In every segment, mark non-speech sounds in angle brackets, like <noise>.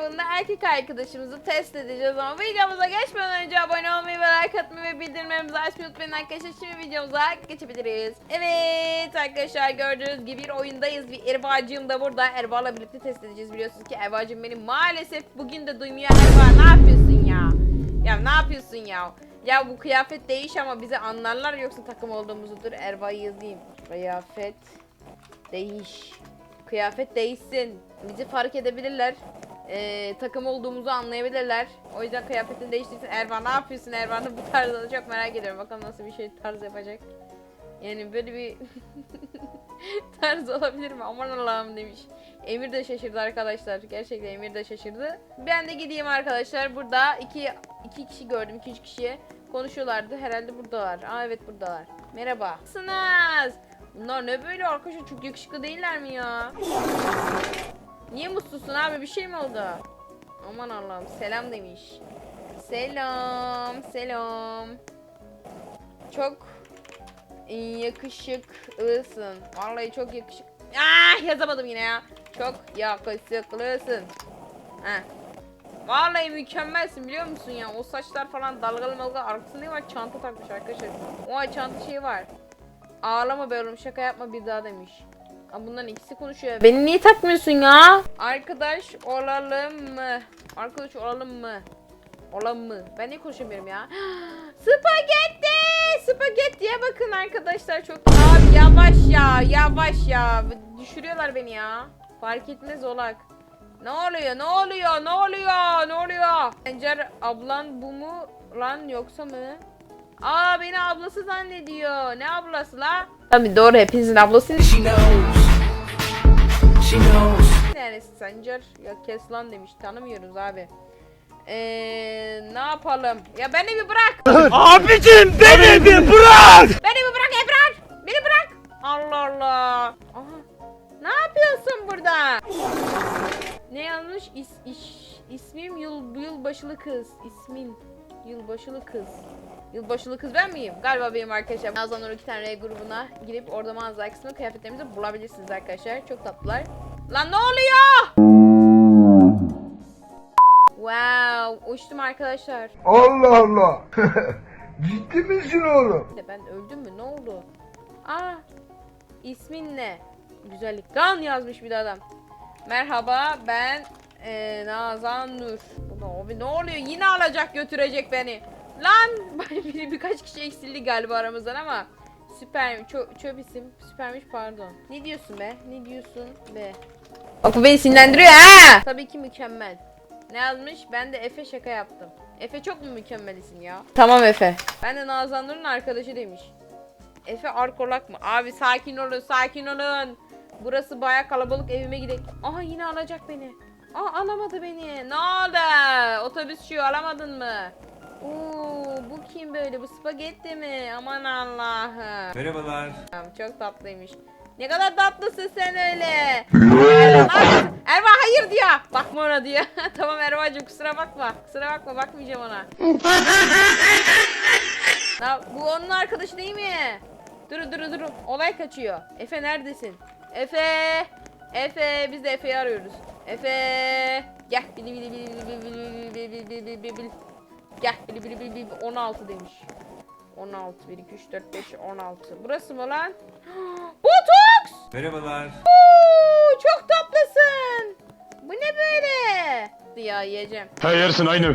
level'ında erkek arkadaşımızı test edeceğiz ama videomuza geçmeden önce abone olmayı ve like atmayı ve bildirimlerimizi açmayı unutmayın arkadaşlar. Şimdi videomuza geçebiliriz. Evet arkadaşlar gördüğünüz gibi bir oyundayız. Bir Erbacığım da burada. Erba'la birlikte test edeceğiz biliyorsunuz ki Erbacığım beni maalesef bugün de duymuyor. Erba ne yapıyorsun ya? Ya ne yapıyorsun ya? Ya bu kıyafet değiş ama bize anlarlar yoksa takım olduğumuzu dur Erba'yı yazayım. Kıyafet değiş. Kıyafet değişsin. Bizi fark edebilirler. Ee, takım olduğumuzu anlayabilirler. O yüzden kıyafetin değiştirsin. Ervan ne yapıyorsun Ervan'da bu tarzını çok merak ediyorum. Bakalım nasıl bir şey tarz yapacak. Yani böyle bir <laughs> tarz olabilir mi? Aman Allah'ım demiş. Emir de şaşırdı arkadaşlar. Gerçekten Emir de şaşırdı. Ben de gideyim arkadaşlar. Burada iki, iki kişi gördüm. iki üç kişiye konuşuyorlardı. Herhalde buradalar. Aa evet buradalar. Merhaba. Nasılsınız? Bunlar ne böyle arkadaşlar? Çok yakışıklı değiller mi ya? Niye mutsuzsun abi? Bir şey mi oldu? Aman Allah'ım. Selam demiş. Selam. Selam. Çok yakışıklısın. Vallahi çok yakışık. Ah yazamadım yine ya. Çok yakışıklısın. Heh. Vallahi mükemmelsin biliyor musun ya? O saçlar falan dalgalı malgalı arkasında ne var? Çanta takmış arkadaşlar. O çanta şey var. Ağlama be oğlum şaka yapma bir daha demiş. Aa, bunların ikisi konuşuyor. Beni niye takmıyorsun ya? Arkadaş olalım mı? Arkadaş olalım mı? Olalım mı? Ben niye konuşamıyorum ya? <gasps> Spagetti! Spagettiye bakın arkadaşlar çok... Abi yavaş ya yavaş ya. Düşürüyorlar beni ya. Fark etmez olak. Ne oluyor ne oluyor ne oluyor ne oluyor? Encer ablan bu mu lan yoksa mı? Aa beni ablası zannediyor. Ne ablası la? Tabii doğru hepinizin ablası. She knows. She knows. Neresi Sencer? Ya kes lan demiş. Tanımıyoruz abi. Eee ne yapalım? Ya beni bir bırak. <laughs> Abicim beni bir bırak! Beni bir bırak Ebrar. Beni bırak. Allah Allah. Aha. Ne yapıyorsun burada? Ne yanlış? İs, iş, ismim yıl, yılbaşılı kız. İsmin yılbaşılı kız. Yılbaşılı kız ben miyim? Galiba benim arkadaşlar. Nazan Nur 2 tane R grubuna girip orada mağaza kısmında kıyafetlerimizi bulabilirsiniz arkadaşlar. Çok tatlılar. Lan ne oluyor? Wow, uçtum arkadaşlar. Allah Allah! <laughs> Ciddi misin oğlum? Ben öldüm mü? Ne oldu? Aa, ismin ne? Güzellik. Gan yazmış bir de adam. Merhaba, ben eee Nazan Nur. Abi? Ne oluyor? Yine alacak götürecek beni. Lan! <laughs> Bir, birkaç kişi eksildi galiba aramızdan ama süper çö, çöp isim süpermiş pardon. Ne diyorsun be? Ne diyorsun be? Bak bu beni sinirlendiriyor ha. Tabii ki mükemmel. Ne yazmış? Ben de Efe şaka yaptım. Efe çok mu mükemmel isim ya? Tamam Efe. Ben de Nazan arkadaşı demiş. Efe Arkolak mı? Abi sakin olun sakin olun. Burası baya kalabalık evime gidelim. Aha yine alacak beni. Aa alamadı beni. Ne oldu? Otobüsçü alamadın mı? Oo, bu kim böyle? Bu spagetti mi? Aman Allah'ım. Merhabalar. Çok tatlıymış. Ne kadar tatlısın sen öyle. Erva, Erva hayır diyor. Bakma ona diyor. tamam Erva'cığım kusura bakma. Kusura bakma bakmayacağım ona. Ya, bu onun arkadaşı değil mi? Dur dur dur. Olay kaçıyor. Efe neredesin? Efe. Efe biz de Efe'yi arıyoruz. Efe. Gel. Bili bili bili bili bili bili bili bili bili bili. Gel. Bili bili bili bili. 16 demiş. 16 1 2 3 4 5 16. Burası mı lan? <gasps> Botox! Merhabalar. Oo, çok tatlısın. Bu ne böyle? Ya yiyeceğim. Ha yersin aynı.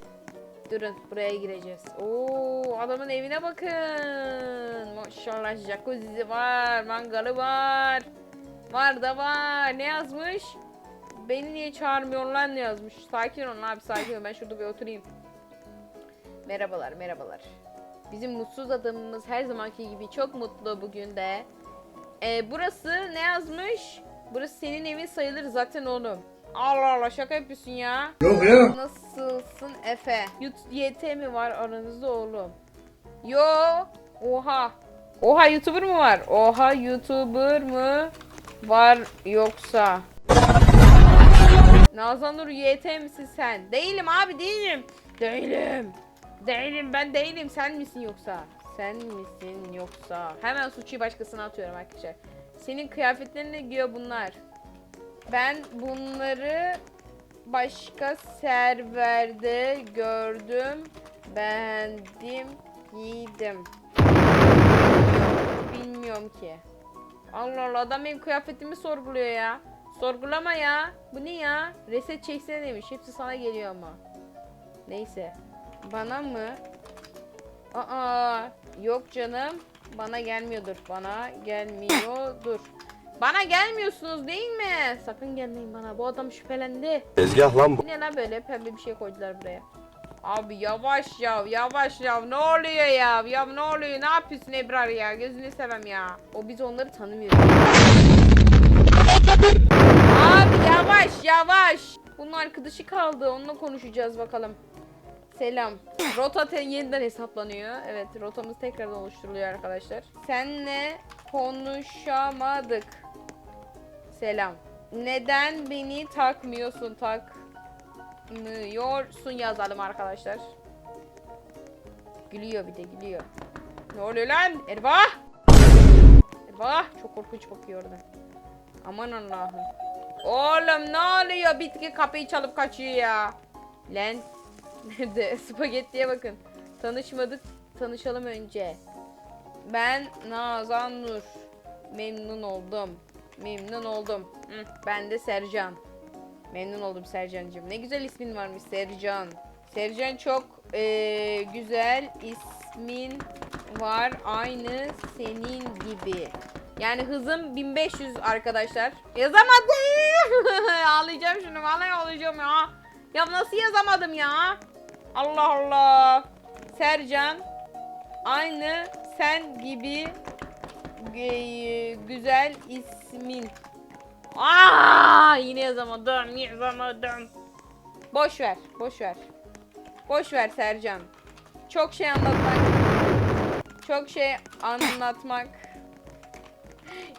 Durun buraya gireceğiz. Oo adamın evine bakın. Maşallah jacuzzi var, mangalı var. Var da var. Ne yazmış? Beni niye çağırmıyorsun lan ne yazmış? Sakin olun abi sakin olun. Ben şurada bir oturayım. Merhabalar merhabalar. Bizim mutsuz adamımız her zamanki gibi çok mutlu bugün de. Ee, burası ne yazmış? Burası senin evin sayılır zaten oğlum. Allah Allah şaka yapıyorsun ya. Yok ya. Nasılsın Efe? YT mi var aranızda oğlum? Yo. Oha. Oha YouTuber mı var? Oha YouTuber mı var yoksa? Nazan Nur YT misin sen? Değilim abi değilim. Değilim. Değilim ben değilim. Sen misin yoksa? Sen misin yoksa? Hemen suçu başkasına atıyorum arkadaşlar. Senin kıyafetlerin ne giyiyor bunlar? Ben bunları başka serverde gördüm. Beğendim. Giydim. Bilmiyorum ki. Allah Allah adam benim kıyafetimi sorguluyor ya. Sorgulama ya. Bu ne ya? Reset çeksene demiş. Hepsi sana geliyor ama. Neyse. Bana mı? Aa, yok canım. Bana gelmiyordur. Bana gelmiyordur. Bana gelmiyorsunuz değil mi? Sakın gelmeyin bana. Bu adam şüphelendi. Tezgah lan bu. Ne lan böyle pembe bir şey koydular buraya. Abi yavaş ya yavaş ya ne oluyor ya ya ne oluyor ne yapıyorsun Ebrar ya gözünü sevem ya. O biz onları tanımıyoruz. Abi yavaş yavaş. Bunun arkadaşı kaldı onunla konuşacağız bakalım. Selam. Rota te- yeniden hesaplanıyor. Evet rotamız tekrardan oluşturuluyor arkadaşlar. Senle konuşamadık. Selam. Neden beni takmıyorsun takmıyorsun yazalım arkadaşlar. Gülüyor bir de gülüyor. Ne oluyor lan? Ervah! Ervah! Çok korkunç bakıyor orada. Aman Allah'ım. Oğlum ne oluyor? Bitki kapıyı çalıp kaçıyor ya. Lan. Nerede? Spagettiye bakın. Tanışmadık. Tanışalım önce. Ben Nazan Nur. Memnun oldum. Memnun oldum. Ben de Sercan. Memnun oldum Sercan'cığım. Ne güzel ismin varmış Sercan. Sercan çok eee, güzel ismin var. Aynı senin gibi. Yani hızım 1500 arkadaşlar. Yazamadım. <laughs> ağlayacağım şunu. Vallahi ağlayacağım ya. Ya nasıl yazamadım ya? Allah Allah. Sercan aynı sen gibi Gü- güzel ismin. Aa, yine yazamadım, yazamadım. Boş ver, boş ver. Boş ver Sercan. Çok şey anlatmak. Çok şey anlatmak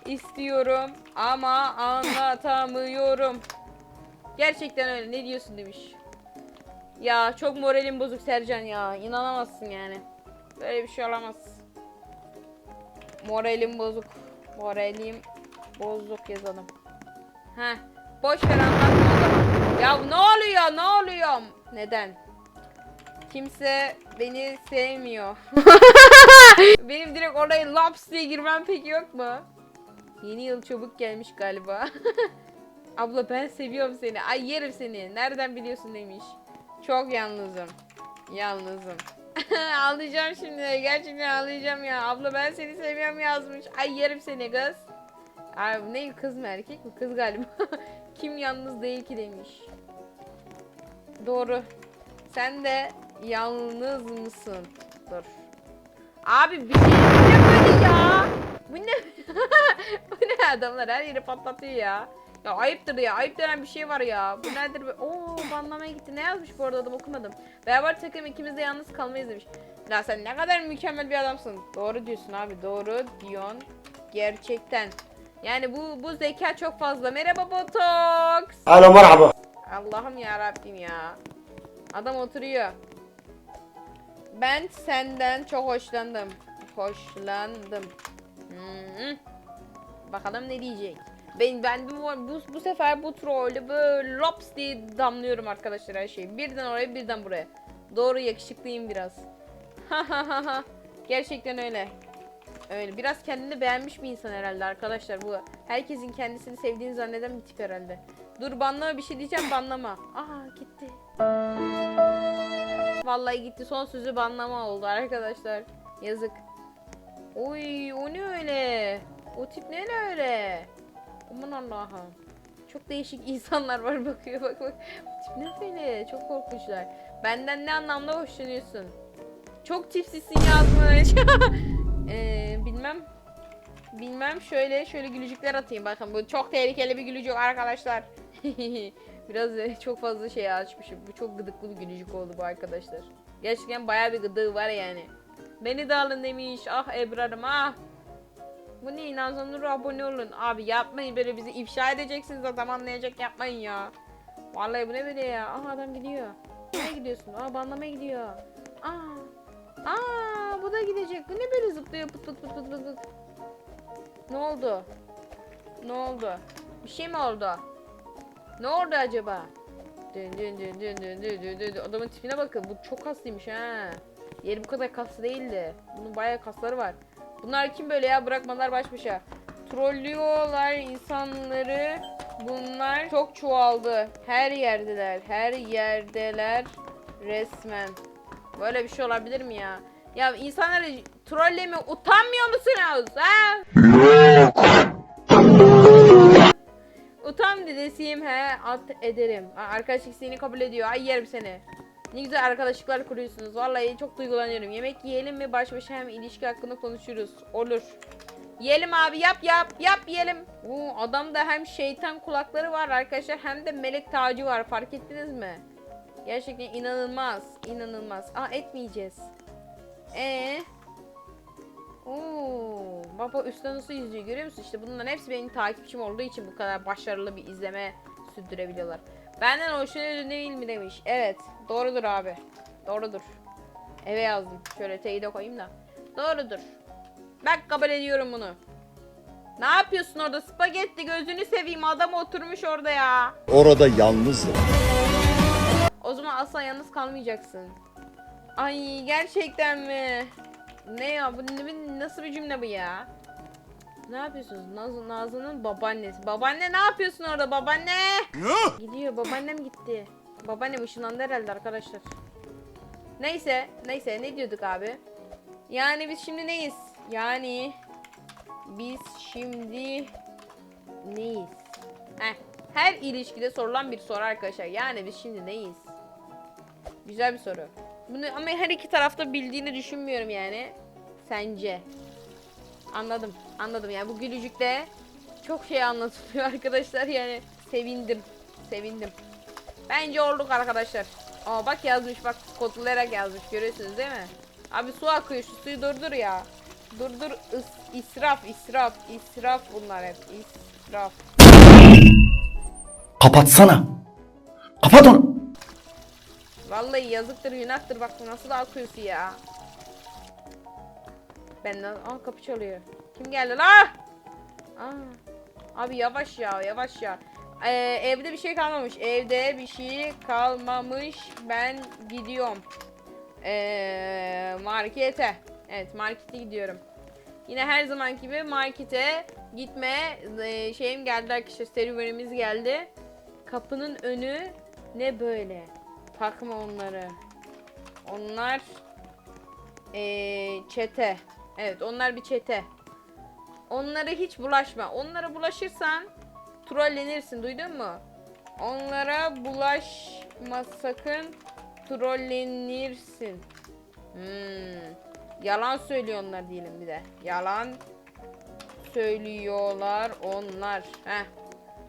istiyorum ama anlatamıyorum. Gerçekten öyle. Ne diyorsun demiş. Ya çok moralim bozuk Sercan ya. İnanamazsın yani. Böyle bir şey olamaz. Moralim bozuk. Moralim bozuk yazalım. Heh. Boş ver anlatma o zaman. Ya ne oluyor? Ne oluyor? Neden? Kimse beni sevmiyor. <laughs> Benim direkt oraya laps diye girmem peki yok mu? Yeni yıl çabuk gelmiş galiba. <laughs> Abla ben seviyorum seni. Ay yerim seni. Nereden biliyorsun demiş. Çok yalnızım. Yalnızım. <laughs> ağlayacağım şimdi. Gerçekten ağlayacağım ya. Abla ben seni seviyorum yazmış. Ay yerim seni kız. Ay ne kız mı erkek mi? Kız galiba. <laughs> Kim yalnız değil ki demiş. Doğru. Sen de yalnız mısın? Dur. Abi bir şey ne böyle ya? Bu ne? <laughs> bu ne adamlar her yeri patlatıyor ya. Ya ayıptır ya. Ayıp denen bir şey var ya. Bu nedir? be? Oo banlamaya gitti. Ne yazmış bu arada adam okumadım. Beraber takım ikimiz de yalnız kalmayız demiş. Ya sen ne kadar mükemmel bir adamsın. Doğru diyorsun abi. Doğru diyorsun. Gerçekten. Yani bu bu zeka çok fazla. Merhaba Botox. Alo merhaba. Allah'ım ya Rabbim ya. Adam oturuyor. Ben senden çok hoşlandım. Hoşlandım. Hmm. Bakalım ne diyecek. Ben ben bu, bu, bu sefer bu trollü böyle lops diye damlıyorum arkadaşlar her şeyi. Birden oraya birden buraya. Doğru yakışıklıyım biraz. <laughs> Gerçekten öyle. Öyle. Biraz kendini beğenmiş bir insan herhalde arkadaşlar bu. Herkesin kendisini sevdiğini zanneden bir tip herhalde. Dur banlama bir şey diyeceğim banlama. <laughs> Aa gitti. Vallahi gitti. Son sözü banlama oldu arkadaşlar. Yazık. Oy o ne öyle? O tip ne öyle? Aman Allah'ım. Çok değişik <laughs> insanlar var bakıyor bak bak. Ne böyle? Çok korkunçlar. Benden ne anlamda hoşlanıyorsun? Çok tipsizsin yazmış. <laughs> Ee, bilmem. Bilmem şöyle şöyle gülücükler atayım bakın bu çok tehlikeli bir gülücük arkadaşlar. <laughs> Biraz e, çok fazla şey açmışım. Bu çok gıdıklı bir gülücük oldu bu arkadaşlar. Gerçekten bayağı bir gıdığı var yani. Beni de alın demiş. Ah Ebrar'ım ah. Bu ne Nazan Nur'a abone olun. Abi yapmayın böyle bizi ifşa edeceksiniz adam anlayacak yapmayın ya. Vallahi bu ne böyle ya. Aha adam gidiyor. Nereye gidiyorsun? Aa banlamaya gidiyor. Aa. Aa bu da gidecek. Bu ne böyle zıplıyor pıt pıt pıt pıt pıt pıt. Ne oldu? Ne oldu? Bir şey mi oldu? Ne oldu acaba? Dün dün dün dün dün dün dün dün. Adamın tipine bakın. Bu çok kaslıymış ha. Yeri bu kadar kaslı değildi. Bunun bayağı kasları var. Bunlar kim böyle ya? Bırakmalar baş başa. Trollüyorlar insanları. Bunlar çok çoğaldı. Her yerdeler. Her yerdeler. Resmen. Böyle bir şey olabilir mi ya? Ya insanları trolleme utanmıyor musunuz? Ha? Utan dedesiyim he at ederim. Ha, Arkadaşlık isteğini kabul ediyor. Ay yerim seni. Ne güzel arkadaşlıklar kuruyorsunuz. Vallahi çok duygulanıyorum. Yemek yiyelim mi baş başa hem ilişki hakkında konuşuruz. Olur. Yiyelim abi yap yap yap yiyelim. Oo, adamda hem şeytan kulakları var arkadaşlar hem de melek tacı var fark ettiniz mi? Gerçekten inanılmaz. inanılmaz. Aa etmeyeceğiz. Ee. Oo, baba üstten nasıl izliyor görüyor musun? İşte bunların hepsi benim takipçim olduğu için bu kadar başarılı bir izleme sürdürebiliyorlar. Benden hoşlanıyor değil mi demiş. Evet doğrudur abi. Doğrudur. Eve yazdım. Şöyle teyide koyayım da. Doğrudur. Ben kabul ediyorum bunu. Ne yapıyorsun orada spagetti gözünü seveyim adam oturmuş orada ya. Orada yalnızdım. O zaman asla yalnız kalmayacaksın. Ay gerçekten mi? Ne ya bu nasıl bir cümle bu ya? Ne yapıyorsunuz? Naz Nazlı'nın babaannesi. Babaanne ne yapıyorsun orada babaanne? Gidiyor babaannem gitti. Babaannem ışınlandı herhalde arkadaşlar. Neyse neyse ne diyorduk abi? Yani biz şimdi neyiz? Yani biz şimdi neyiz? Heh, her ilişkide sorulan bir soru arkadaşlar. Yani biz şimdi neyiz? Güzel bir soru. Bunu ama her iki tarafta bildiğini düşünmüyorum yani. Sence? Anladım. Anladım yani bu gülücükte çok şey anlatılıyor <laughs> arkadaşlar yani. Sevindim. Sevindim. Bence olduk arkadaşlar. Aa bak yazmış bak kodlayarak yazmış görüyorsunuz değil mi? Abi su akıyor şu suyu durdur ya. Durdur is, israf israf israf bunlar hep israf. Kapatsana. Kapat onu. Vallahi yazıktır günahtır bak nasıl akıyor su ya. Benden aa kapı çalıyor. Kim geldi la? Aa. Abi yavaş ya yavaş ya. Ee, evde bir şey kalmamış. Evde bir şey kalmamış. Ben gidiyorum. Ee, markete. Evet markete gidiyorum. Yine her zaman gibi markete gitme e, şeyim geldi arkadaşlar. Serüvenimiz geldi. Kapının önü ne böyle? Takma onları. Onlar ee, çete. Evet onlar bir çete. Onlara hiç bulaşma. Onlara bulaşırsan trollenirsin duydun mu? Onlara bulaşma sakın trollenirsin. Hmm. Yalan söylüyor onlar diyelim bir de. Yalan söylüyorlar onlar. Heh.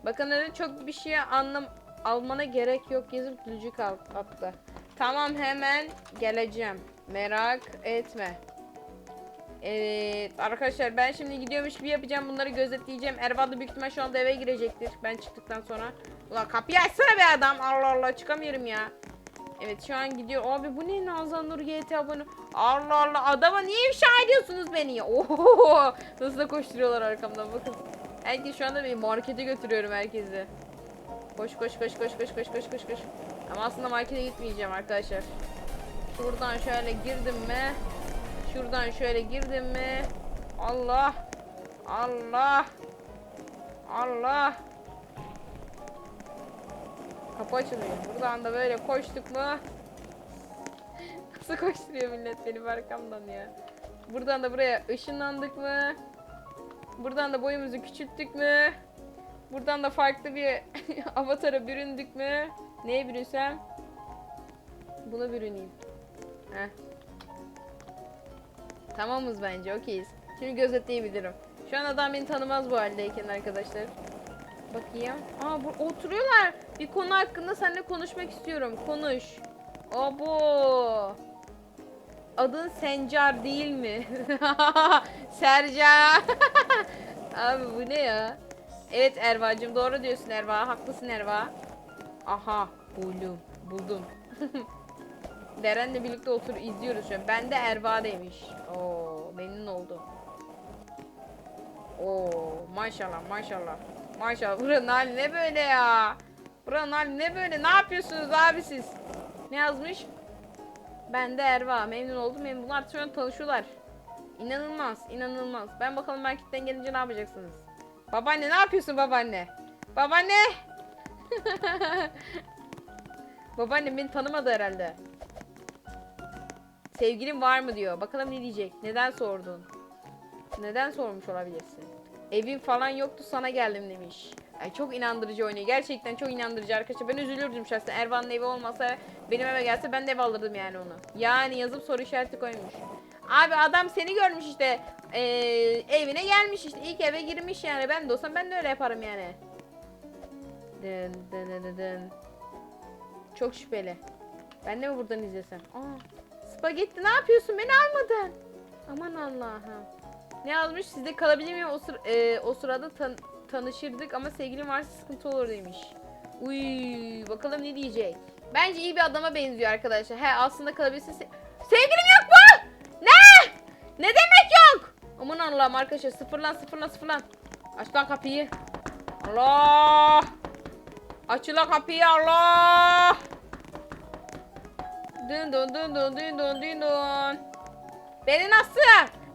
Bakın öyle çok bir şey anlam almana gerek yok yazıp gülücük attı. Tamam hemen geleceğim. Merak etme. Evet arkadaşlar ben şimdi gidiyormuş gibi yapacağım bunları gözetleyeceğim. Erva da büyük ihtimal şu anda eve girecektir ben çıktıktan sonra. Ulan kapıyı açsana be adam Allah Allah çıkamıyorum ya. Evet şu an gidiyor. Abi bu ne Nazan Nur YT abone. Allah Allah adama niye ifşa ediyorsunuz beni ya? Nasıl da koşturuyorlar arkamdan bakın. Herkes şu anda beni markete götürüyorum herkesi. Koş koş koş koş koş koş koş koş koş. Ama aslında markete gitmeyeceğim arkadaşlar. Şuradan şöyle girdim mi? Şuradan şöyle girdim mi? Allah. Allah. Allah. Kapı açılıyor. Buradan da böyle koştuk mu? <laughs> Nasıl koşturuyor millet benim arkamdan ya? Buradan da buraya ışınlandık mı? Buradan da boyumuzu küçülttük mü? Buradan da farklı bir <laughs> avatara büründük mü? Neye bürünsem? Buna bürüneyim. Heh. Tamamız bence okeyiz. Şimdi gözetleyebilirim. Şu an adam beni tanımaz bu haldeyken arkadaşlar. Bakayım. Aa bu oturuyorlar. Bir konu hakkında seninle konuşmak istiyorum. Konuş. Abo. Adın Sencar değil mi? <laughs> Sercan. <laughs> Abi bu ne ya? Evet Erva'cığım doğru diyorsun Erva. Haklısın Erva. Aha buldum. Buldum. <laughs> Deren'le birlikte otur izliyoruz şu. Ben de Erva demiş. Oo memnun oldum. Oo maşallah maşallah. Maşallah buranın hali ne böyle ya? Buranın hali ne böyle? Ne yapıyorsunuz abi siz? Ne yazmış? Ben de Erva. Memnun oldum. Memnun bunlar şu an tanışıyorlar. İnanılmaz, inanılmaz. Ben bakalım marketten gelince ne yapacaksınız? Babaanne ne yapıyorsun babaanne? Babaanne! <laughs> Babaannem beni tanımadı herhalde. Sevgilin var mı diyor. Bakalım ne diyecek. Neden sordun? Neden sormuş olabilirsin? Evin falan yoktu sana geldim demiş. Ay çok inandırıcı oynuyor. Gerçekten çok inandırıcı arkadaşlar. Ben üzülürdüm şahsen. Ervan'ın evi olmasa benim eve gelse ben de ev alırdım yani onu. Yani yazıp soru işareti koymuş. Abi adam seni görmüş işte. Ee, evine gelmiş işte. İlk eve girmiş yani. Ben de olsam ben de öyle yaparım yani. Dın dın dın dın. Çok şüpheli. Ben de mi buradan izlesem? Aa, spagetti ne yapıyorsun? Beni almadın. Aman Allah'ım. Ne yazmış? Sizde kalabilir miyim? O, sıra- e, o sırada tan- tanışırdık ama sevgilim varsa sıkıntı olur demiş. Uy, bakalım ne diyecek. Bence iyi bir adama benziyor arkadaşlar. He aslında kalabilirsin. Se- sevgilim yok mu? Ne? Ne demek yok? Aman Allah'ım arkadaşlar sıfırlan sıfırlan sıfırlan. Aç lan kapıyı. Allah. Aç lan kapıyı Allah. Dın dın dın dın dın dın dın dın. Beni nasıl?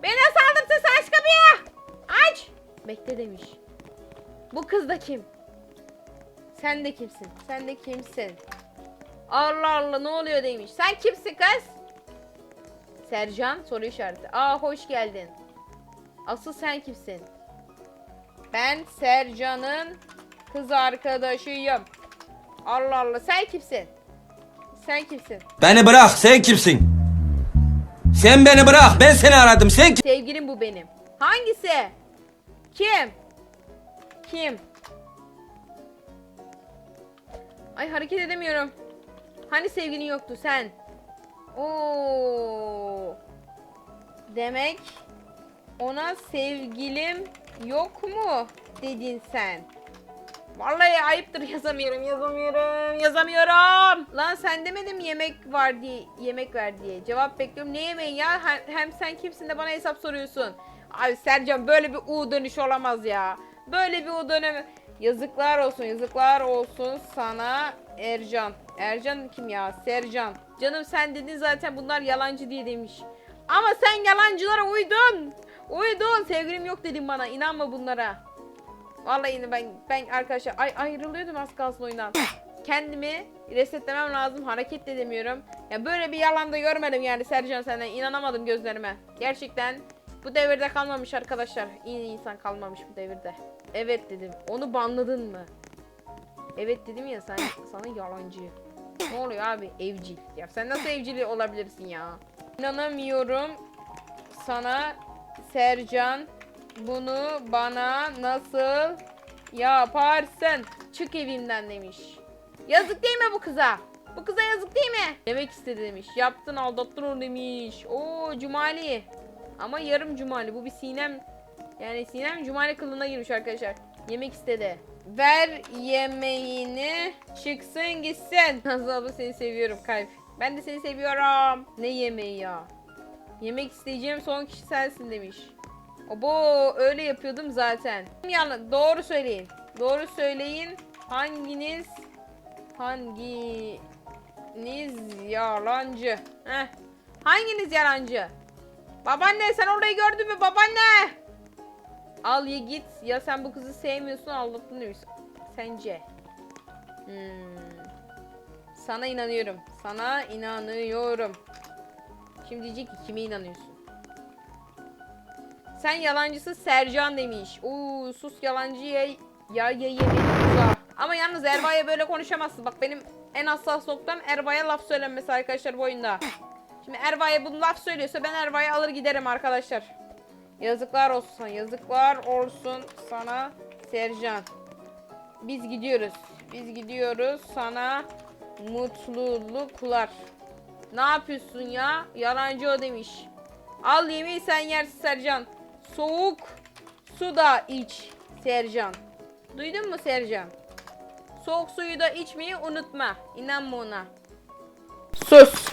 Beni nasıl aldırtın sen aç kapıyı? Aç. Bekle demiş. Bu kız da kim? Sen de kimsin? Sen de kimsin? Allah Allah ne oluyor demiş. Sen kimsin kız? Sercan soru işareti. Aa hoş geldin. Asıl sen kimsin? Ben Sercan'ın kız arkadaşıyım. Allah Allah sen kimsin? Sen kimsin? Beni bırak sen kimsin? Sen beni bırak ben seni aradım sen kim? Sevgilim bu benim. Hangisi? Kim? Kim? Ay hareket edemiyorum. Hani sevgilin yoktu sen? Oo. Demek ona sevgilim yok mu dedin sen? Vallahi ayıptır yazamıyorum, yazamıyorum, yazamıyorum. Lan sen demedim yemek var diye, yemek ver diye. Cevap bekliyorum. Ne yemeği ya? Hem, sen kimsin de bana hesap soruyorsun. Abi Sercan böyle bir U dönüş olamaz ya. Böyle bir U dönemi. Yazıklar olsun, yazıklar olsun sana Ercan. Ercan kim ya? Sercan. Canım sen dedin zaten bunlar yalancı diye demiş. Ama sen yalancılara uydun. Uydun. Sevgilim yok dedin bana. İnanma bunlara. Vallahi yine ben ben arkadaşlar ay ayrılıyordum az kalsın oyundan. Kendimi resetlemem lazım. Hareket de edemiyorum. Ya böyle bir yalan da görmedim yani Sercan senden. inanamadım gözlerime. Gerçekten bu devirde kalmamış arkadaşlar. İyi insan kalmamış bu devirde. Evet dedim. Onu banladın mı? Evet dedim ya sen sana yalancı. Ne oluyor abi? Evcil. Ya sen nasıl evcil olabilirsin ya? İnanamıyorum sana Sercan bunu bana nasıl yaparsın? Çık evimden demiş. Yazık değil mi bu kıza? Bu kıza yazık değil mi? Demek istedi demiş. Yaptın aldattın onu demiş. Oo Cumali. Ama yarım Cumali. Bu bir Sinem. Yani Sinem Cumali kılığına girmiş arkadaşlar. Yemek istedi. Ver yemeğini çıksın gitsin. <laughs> Nazlı abla seni seviyorum kalp. Ben de seni seviyorum. Ne yemeği ya? Yemek isteyeceğim son kişi sensin demiş. Obo öyle yapıyordum zaten. Yani doğru söyleyin. Doğru söyleyin. Hanginiz hanginiz yalancı? Heh. Hanginiz yalancı? Babaanne sen orayı gördün mü babaanne? Al ye git. Ya sen bu kızı sevmiyorsun aldattın demiş. Sence? Hmm. Sana inanıyorum. Sana inanıyorum. Şimdi diyecek ki kime inanıyorsun? Sen yalancısı Sercan demiş. Oo sus yalancı ya ya tuza. Ama yalnız Erva'ya böyle konuşamazsın. Bak benim en hassas noktam Erva'ya laf söylenmesi arkadaşlar bu oyunda. Şimdi Erva'ya bunu laf söylüyorsa ben Erva'yı alır giderim arkadaşlar. Yazıklar olsun sana. Yazıklar olsun sana Sercan. Biz gidiyoruz. Biz gidiyoruz sana mutluluklar. Ne yapıyorsun ya? Yalancı o demiş. Al yemeği sen yersin Sercan. Soğuk su da iç Sercan. Duydun mu Sercan? Soğuk suyu da içmeyi unutma. İnanma ona. Sus.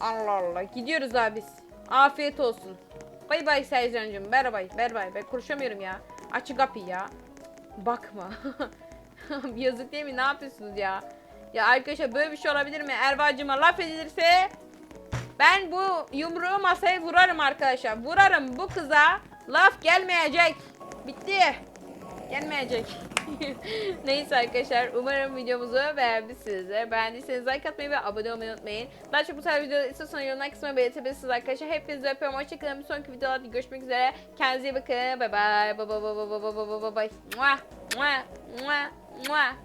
Allah Allah. Gidiyoruz abi biz. Afiyet olsun. Bay bay Sercan'cığım. Bay bay. Bay bay. Ben konuşamıyorum ya. Aç kapıyı ya. Bakma. <laughs> Yazık değil mi? Ne yapıyorsunuz ya? Ya arkadaşlar böyle bir şey olabilir mi? Ervacıma laf edilirse ben bu yumruğu masaya vurarım arkadaşlar. Vurarım bu kıza. Laf gelmeyecek. Bitti. Gelmeyecek. <laughs> Neyse arkadaşlar umarım videomuzu beğenmişsinizdir. Beğendiyseniz like atmayı ve abone olmayı unutmayın. Daha çok bu tarz videoları istiyorsanız yorumlar kısmına belirtebilirsiniz arkadaşlar. Hepinizi öpüyorum. Hoşçakalın. Bir sonraki videolarda görüşmek üzere. Kendinize iyi bakın. Bay bay. Bay bay bay bay bay bay bay bay. Mua. Mua. Mua. Mua.